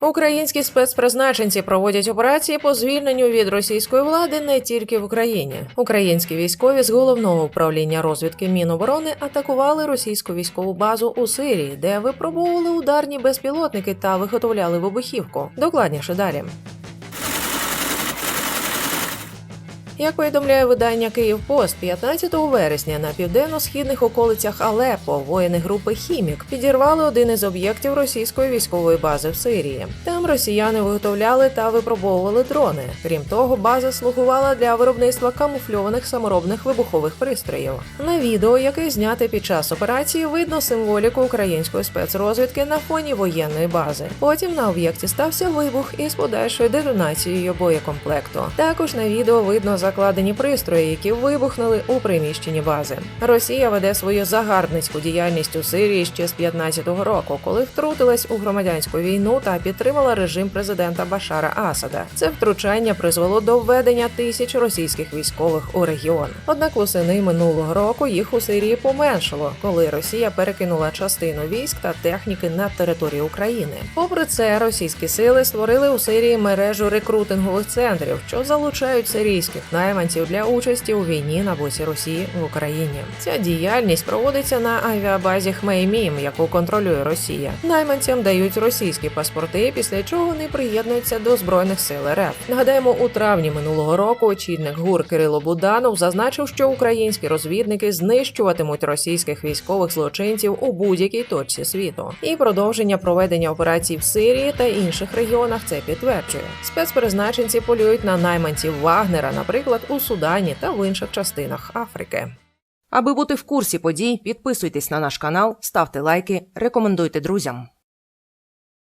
Українські спецпризначенці проводять операції по звільненню від російської влади не тільки в Україні. Українські військові з головного управління розвідки Міноборони атакували російську військову базу у Сирії, де випробовували ударні безпілотники та виготовляли вибухівку. Докладніше далі. Як повідомляє видання Київпост, 15 вересня на південно-східних околицях Алепо воїни групи Хімік підірвали один із об'єктів російської військової бази в Сирії. Там росіяни виготовляли та випробовували дрони. Крім того, база слугувала для виробництва камуфльованих саморобних вибухових пристроїв. На відео, яке зняте під час операції, видно символіку української спецрозвідки на фоні воєнної бази. Потім на об'єкті стався вибух із подальшою детонацією боєкомплекту. Також на відео видно закладені пристрої, які вибухнули у приміщенні бази. Росія веде свою загарбницьку діяльність у Сирії ще з 15-го року, коли втрутилась у громадянську війну та підтримала режим президента Башара Асада. Це втручання призвело до введення тисяч російських військових у регіон. Однак восени минулого року їх у Сирії поменшало, коли Росія перекинула частину військ та техніки на територію України. Попри це, російські сили створили у Сирії мережу рекрутингових центрів, що залучають сирійських найманців для участі у війні на боці Росії в Україні. Ця діяльність проводиться на авіабазі Хмеймім, яку контролює Росія. Найманцям дають російські паспорти, після чого вони приєднуються до збройних сил РФ. Нагадаємо, у травні минулого року очільник ГУР Кирило Буданов зазначив, що українські розвідники знищуватимуть російських військових злочинців у будь-якій точці світу. І продовження проведення операцій в Сирії та інших регіонах це підтверджує. Спецпризначенці полюють на найманців Вагнера, наприклад, у Судані та в інших частинах Африки. Аби бути в курсі подій, підписуйтесь на наш канал, ставте лайки, рекомендуйте друзям.